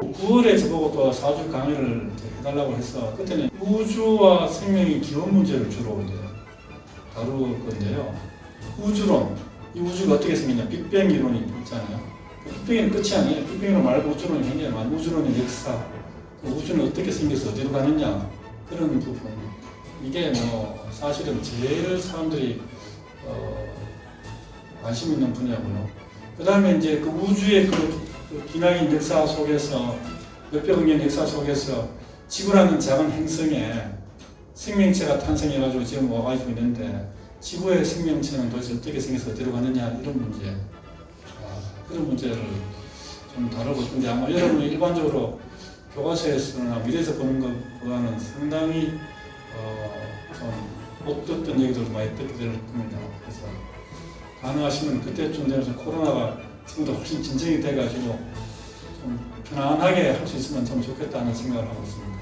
또 9월에 저보고 또 사주 강의를 해달라고 해서 그때는 우주와 생명의 기원 문제를 주로 이제 다룰 건데요. 우주론, 이 우주가 어떻게 생겼냐? 빅뱅 이론이 있잖아요. 빅뱅이 끝이 아니에요. 빅뱅이론 말고 우주론이 굉장히 많아요. 우주론의 역사, 그 우주는 어떻게 생겨서 어디로 가느냐 그런 부분. 이게 뭐 사실은 제일 사람들이 어, 관심 있는 분야고요. 그 다음에 이제 그 우주의 그, 그 기나긴 역사 속에서 몇백 억 년 역사 속에서 지구라는 작은 행성에 생명체가 탄생해가지고 지금 와가지고 있는데 지구의 생명체는 도대체 어떻게 생겨서 어디로 가느냐 이런 문제 아, 그런 문제를 좀 다루고 싶은데 아마 여러분이 일반적으로 교과서에서나 미래에서 보는 것보다는 상당히 어, 좀 못 듣던 얘기들도 많이 듣게 될 겁니다. 그래서 가능하시면 그때쯤 되면 좀 코로나가 지금도 훨씬 진정이 돼가지고 좀 편안하게 할 수 있으면 참 좋겠다는 생각을 하고 있습니다.